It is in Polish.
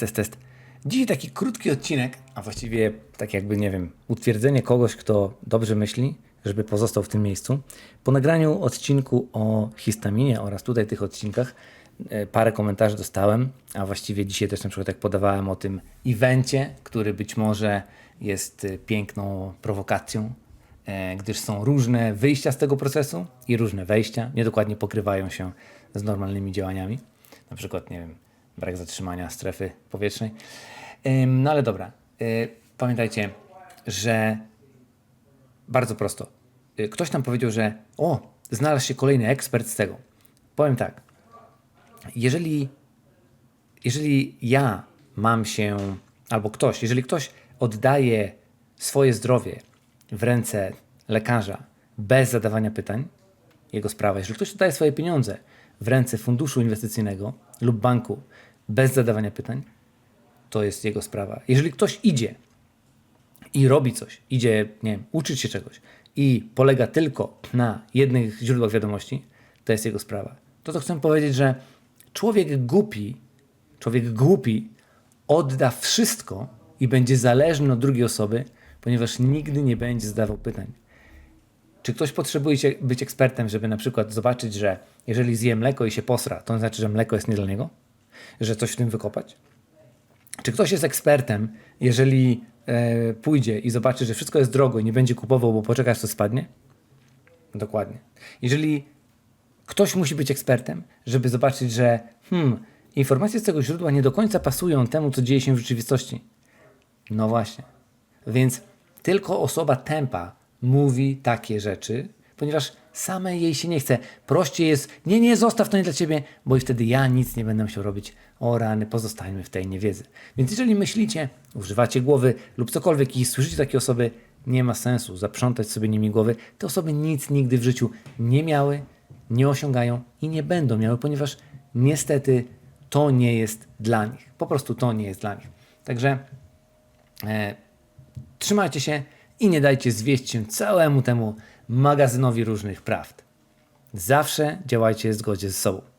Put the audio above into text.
Test, test. Dzisiaj taki krótki odcinek, a właściwie tak jakby, nie wiem, utwierdzenie kogoś, kto dobrze myśli, żeby pozostał w tym miejscu. Po nagraniu odcinku o histaminie oraz tutaj tych odcinkach e, parę komentarzy dostałem, a właściwie dzisiaj też na przykład jak podawałem o tym evencie, który być może jest e, piękną prowokacją, e, gdyż są różne wyjścia z tego procesu i różne wejścia, niedokładnie pokrywają się z normalnymi działaniami. Na przykład, nie wiem, brak zatrzymania strefy powietrznej. No ale dobra, y, pamiętajcie, że bardzo prosto. Y, Ktoś tam powiedział, że o, znalazł się kolejny ekspert z tego. Powiem tak. Jeżeli, jeżeli ja mam się, albo ktoś, jeżeli ktoś oddaje swoje zdrowie w ręce lekarza bez zadawania pytań, jego sprawa. Jeżeli ktoś oddaje swoje pieniądze w ręce funduszu inwestycyjnego lub banku bez zadawania pytań, to jest jego sprawa. Jeżeli ktoś idzie i robi coś, idzie, nie wiem, uczyć się czegoś i polega tylko na jednych źródłach wiadomości, to jest jego sprawa. To, co chcę powiedzieć, że człowiek głupi, człowiek głupi odda wszystko i będzie zależny od drugiej osoby, ponieważ nigdy nie będzie zadawał pytań. Czy ktoś potrzebuje być ekspertem, żeby na przykład zobaczyć, że jeżeli zje mleko i się posra, to znaczy, że mleko jest nie dla niego? Że coś w tym wykopać? Czy ktoś jest ekspertem, jeżeli e, pójdzie i zobaczy, że wszystko jest drogo i nie będzie kupował, bo poczeka, aż to spadnie? Dokładnie. Jeżeli ktoś musi być ekspertem, żeby zobaczyć, że hmm, informacje z tego źródła nie do końca pasują temu, co dzieje się w rzeczywistości. No właśnie. Więc tylko osoba tempa mówi takie rzeczy, ponieważ samej jej się nie chce. Prościej jest, nie, nie, zostaw to nie dla ciebie, bo i wtedy ja nic nie będę musiał robić. O rany, pozostańmy w tej niewiedzy. Więc jeżeli myślicie, używacie głowy lub cokolwiek i słyszycie takie osoby, nie ma sensu zaprzątać sobie nimi głowy. Te osoby nic nigdy w życiu nie miały, nie osiągają i nie będą miały, ponieważ niestety to nie jest dla nich. Po prostu to nie jest dla nich. Także e, trzymajcie się i nie dajcie zwieść się całemu temu magazynowi różnych prawd. Zawsze działajcie w zgodzie ze sobą.